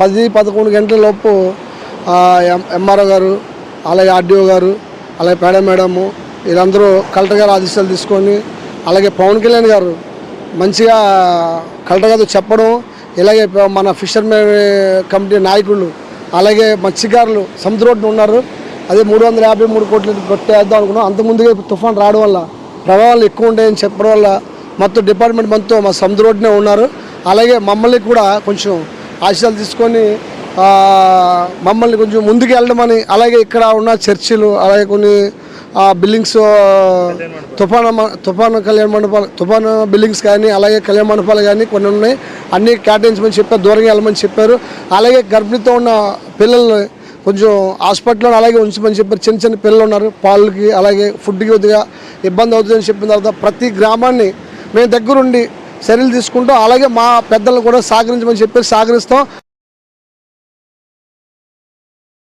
పది పదకొండు గంటల లోపు ఎంఆర్ఓ గారు అలాగే ఆర్డీఓ గారు అలాగే పేడ మేడము వీళ్ళందరూ కలెక్టర్ గారు ఆదేశాలు తీసుకొని అలాగే పవన్ కళ్యాణ్ గారు మంచిగా కలెక్టర్ గారితో చెప్పడం ఇలాగే మన ఫిషర్మెన్ కమిటీ నాయకులు అలాగే మత్స్యకారులు సముద్ర రోడ్డున ఉన్నారు. అదే మూడు వందల యాభై మూడు కోట్లు కొట్టేద్దాం అనుకున్నాం. అంతకుముందుగా తుఫాన్ రావడం వల్ల ప్రభావాలు ఎక్కువ ఉంటాయని చెప్పడం వల్ల మొత్తం డిపార్ట్మెంట్ మొత్తం మా సముద్ర రోడ్డునే ఉన్నారు. అలాగే మమ్మల్ని కూడా కొంచెం ఆశయాలు తీసుకొని మమ్మల్ని కొంచెం ముందుకు వెళ్ళమని అలాగే ఇక్కడ ఉన్న చర్చిలు అలాగే కొన్ని బిల్డింగ్స్ తుఫాను మ- తుఫాను కళ్యాణ మండపాలు తుఫాను బిల్డింగ్స్ కానీ అలాగే కళ్యాణ మండపాలు కానీ కొన్ని ఉన్నాయి. అన్నీ కేటాయించమని చెప్పారు దూరంగా వెళ్ళమని చెప్పారు. అలాగే గర్భిణితో ఉన్న పిల్లల్ని కొంచెం హాస్పిటల్లో అలాగే ఉంచమని చెప్పారు. చిన్న చిన్న పిల్లలు ఉన్నారు. పాలకి అలాగే ఫుడ్కి కొద్దిగా ఇబ్బంది అవుతుందని చెప్పిన తర్వాత ప్రతి గ్రామాన్ని మేము దగ్గరుండి చర్యలు తీసుకుంటాం. అలాగే మా పెద్దలను కూడా సహకరించమని చెప్పి సహకరిస్తాం.